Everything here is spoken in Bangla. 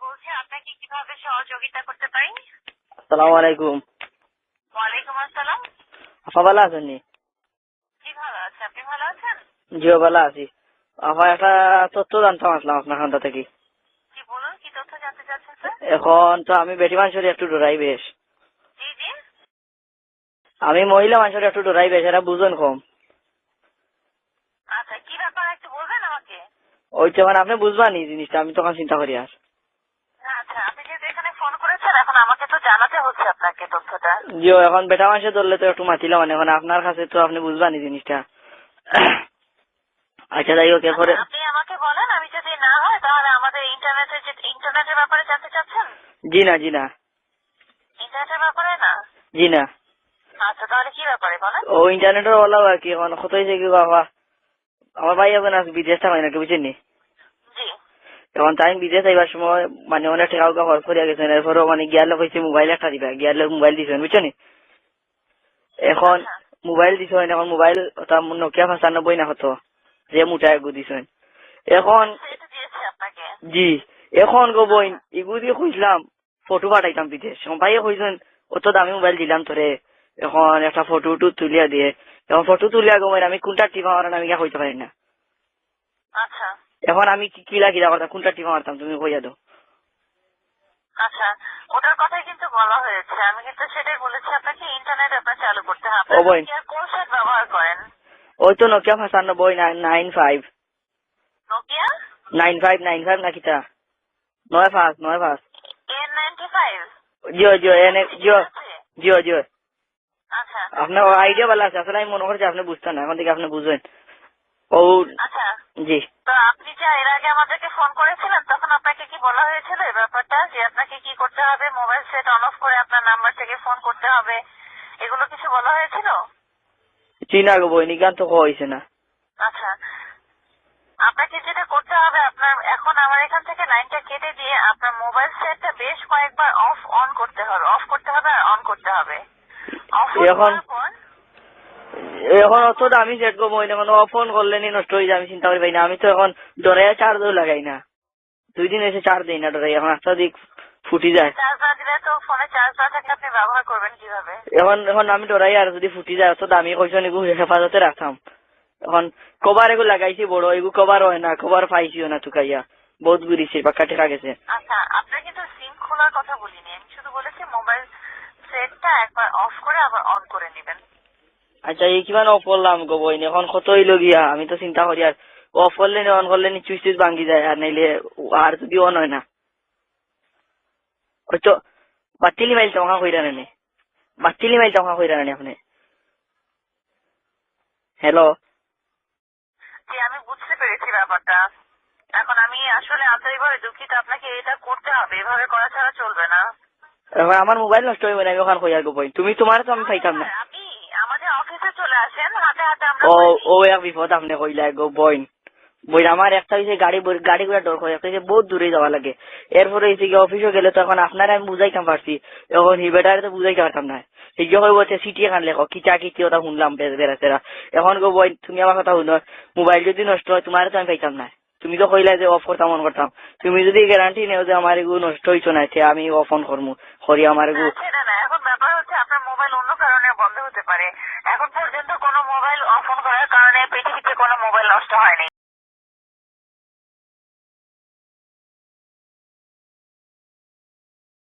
বলছি আপনাকে কীভাবে সহযোগিতা করতে পারি? আসসালামু আলাইকুম। ওয়ালাইকুম আসসালাম। আপা ভালো আছেন নি? জি ভালো আছে। আপনি ভালো আছেন? জিও ভালো আছি। আপা একটা তথ্য জানতাম আসলাম আপনার খান্তা থেকে। জি বলুন কি তথ্য জানতে চাচ্ছেন স্যার? এখন তো আমি বেটি মানুষের একটু ডরাই বেশ। জি জি। আমি মহিলা মানুষের একটু ডরাই বেশ এরা বুঝুন কম। আচ্ছা কি ব্যাপার একটু বলবেন আমাকে? ওই তো মানে আপনি বুঝবানি জিনিসটা আমি তখন চিন্তা করি আর আচ্ছা আপনি যেহেতু এখানে ফোন করেছেন এখন আমাকে তো জানাতে হচ্ছে আপনাকে তথ্যটা। জিও এখন বেটা মানুষের ধরলে তো একটু মাতিলাম মানে এখন আপনার কাছে তো আপনি বুঝবানি জিনিসটা। আচ্ছা যাই হোক এরপরে আপনি আমাকে বলেন আমি যদি না হয় তাহলে আমাদের ইন্টারনেটের যে ইন্টারনেটের ব্যাপারে জানতে চাচ্ছেন? জি না জি না। ইন্টারনেটের ব্যাপারে না? জি না। আচ্ছা তাহলে কি ব্যাপারে বলেন? ও ইন্টারনেটের ওলাও আর কি এখন কত হয়েছে কি বাবা। আমার ভাই এখন বিদেশ থাকাই নাকি বুঝছেন নি? জি তখন তাই বিদেশ আইবার সময় মানে অনেক টাকা উকা খরচ করিয়া গেছেন এরপরও মানে গিয়ার লোক হয়েছে মোবাইল একটা দিবা। গিয়ার লোক মোবাইল দিছেন বুঝছ নি? এখন আচ্ছা। মোবাইল দিছেন এখন মোবাইল ওটা নোকিয়া পঁচানব্বই না হতো যে মোটা এগু দিছেন এখন আপনাকে। জি এখন গো বইন এগু দিয়ে খুঁজলাম ফটো পাঠাইতাম বিদেশ ভাইয়ে কইছেন অত দামি মোবাইল দিলাম তোরে এখন একটা ফটো টু তুলিয়া দিয়ে। এখন ফটো তুলিয়া গোবইন আমি কোনটা টিপা মারান আমি কইতে পারি না? আচ্ছা। এখন আমি কি কিলা কিলা করতাম কোনটা টিপা মারতাম? তুমি কইয়া দাও। আচ্ছা ওটার কথাই কিন্তু বলা হয়েছে। আমি কিন্তু সেটাই বলেছি আপনাকে ইন্টারনেট আপনার চালু করতে হবে। কোন সেট ব্যবহার করেন? ওই তো নোকিয়া পঁচানব্বই nine five Nokia nine five nine five না কিতা নয় পাঁচ নয় পাঁচ। N ninety five Jio Jio এনে জিও। জিও জিও। আচ্ছা। আপনার আইডিয়া ভালো আছে। আসলে আমি মনে করছি আপনি বুঝতেন না। এখন থেকে আপনি বুঝবেন। আচ্ছা। জি। তো আপনি যে এর আগে আমাদেরকে ফোন করেছিলেন তখন আপনাকে কি বলা হয়েছিল এই ব্যাপারটা? যে আপনাকে কি করতে হবে? মোবাইল সেট অন অফ করে আপনার নাম্বার থেকে ফোন করতে হবে। এগুলো কিছু বলা হয়েছিল? চিনা গো বই নিগান তো হয়েছে না। আচ্ছা। আপনাকে যেটা করতে হবে আপনার এখন আমার এখান থেকে লাইনটা কেটে দিয়ে আপনার মোবাইল সেটটা বেশ কয়েকবার অফ অন করতে হবে অফ করতে হবে আর অন করতে হবে। অফ এখন- এখন অত সেট গো বই এখন ফোন করলে নি নষ্ট হয়ে যায় আমি চিন্তা করি পাই না আমি তো এখন ডরে চার্জও লাগাই না। দুই দিন এসে চার্জ দিই না ডরে এখন আস্তে দিক ফুটি যায়। এখন এখন আমি ডরাই আর যদি ফুটি যায় অত দামি এগু হেফাজতে রাখতাম এখন কভার এগু লাগাইছি বড় এগু কভার হয় না কভার পাইছিও না তুকাইয়া বহুত ঘুরিছে পাক্কা ঠেকা গেছে আচ্ছা আপনার কিন্তু সিম খোলার কথা বলিনি আমি শুধু বলেছি মোবাইল সেটটা একবার অফ করে আবার অন করে নেবেন। আচ্ছা এই কিমান অফ করলাম গো বইনি? এখন কত হইল গিয়া? আমি তো চিন্তা করি আর অফ করলে অন করলে নি চুইচ টুইচ ভাঙ্গি যায় আর নাইলে আর যদি অন হয় না। ওই তো বাতিলি মাইল টঙ্কা কইরা নেনি বাতিলি মাইল টঙ্কা কইরা নেনি আপনি হ্যালো? যে আমি বুঝতে পেরেছি ব্যাপারটা। এখন আমি আসলে আন্তরিকভাবে দুঃখিত আপনাকে এটা করতে হবে। এভাবে করা ছাড়া চলবে না। আমার মোবাইল নষ্ট হইব না আমি ওখান কইয়া গো বই তুমি তোমার তো আমি পাইতাম না আপনি আমাদের অফিসে চলে আসেন হাতে হাতে আমরা ও করে দিই। ও এক বিপদ আপনি কইলা গো বইন। বই আমার একটা হইছে গাড়ি বই- গাড়ি করে একটা হইছে বহুত দূরে যাওয়া লাগে। এরপরে হইছে কি অফিসে গেলে আমি বুঝাইতাম পারছি এখন হি বেটারে তো বুঝাইতে পারতাম না। সেই যে কইব যে সিটি এখান লেখো ওটা শুনলাম এখন গো বই তুমি আমার কথা শুনো মোবাইল যদি নষ্ট হয় তোমার তো আমি পাইতাম না। তুমি তো কইলা যে অফ করতাম অন করতাম। তুমি যদি গ্যারান্টি নেও যে আমার এগুলো নষ্ট হইছো না আমি অফ অন করমু। করি আমার এগু না, সেটা lost Harley.